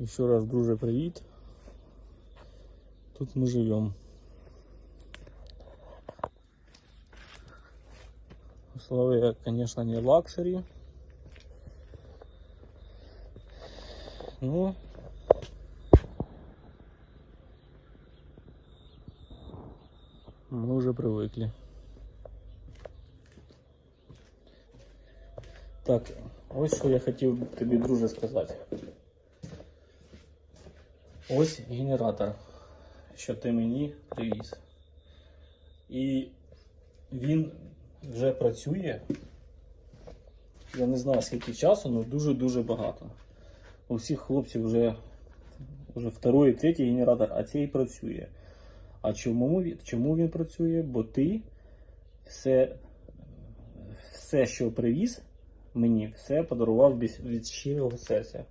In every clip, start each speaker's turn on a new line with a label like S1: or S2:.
S1: Еще раз, друже, привіт. Тут мы живем. Условия, конечно, не лакшери. Ну, мы уже привыкли. Так, ось що я хотів тобі, друже, сказати. Ось генератор, що ти мені привіз. І він вже працює. Я не знаю скільки часу, але дуже-дуже багато. У всіх хлопців вже, вже второй, третій генератор, а цей працює. А чому, чому він працює? Бо ти все, все, що привіз мені, все подарував від щирого серця.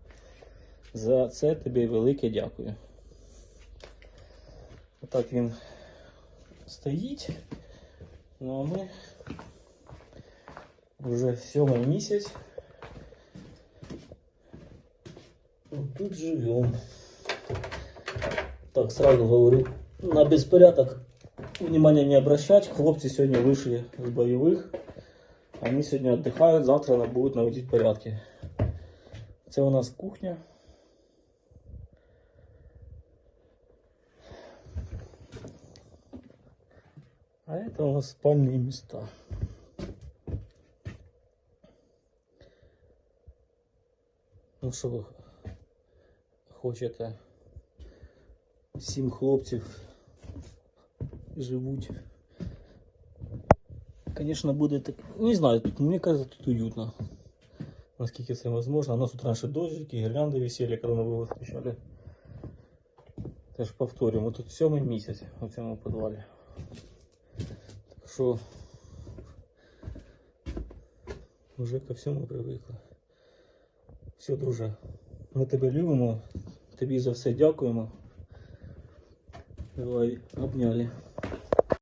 S1: За це тобі велике дякую. Отак він стоїть. Ну а ми вже сьомий місяць. Тут живем. Так, сразу говорю, на беспорядок внимания не обращать. Хлопцы сегодня вышли с боевых. Они сегодня отдыхают, завтра она будут наводить порядки. Це у нас кухня. А это у нас спальные места. Ну що ви хочете? Сім хлопців живуть. Конечно, буде так. Не знаю, тут, мені кажется, тут уютно. Наскільки це можливо. У нас тут раньше дождики, гирлянди висели, коли на вивоз встречали. Теж повторюємо, тут сьомий місяць у цьому підвалі. Що вже ко всьому привикла. Все, друже, ми тебе любимо, тобі за все дякуємо. Давай, обняли.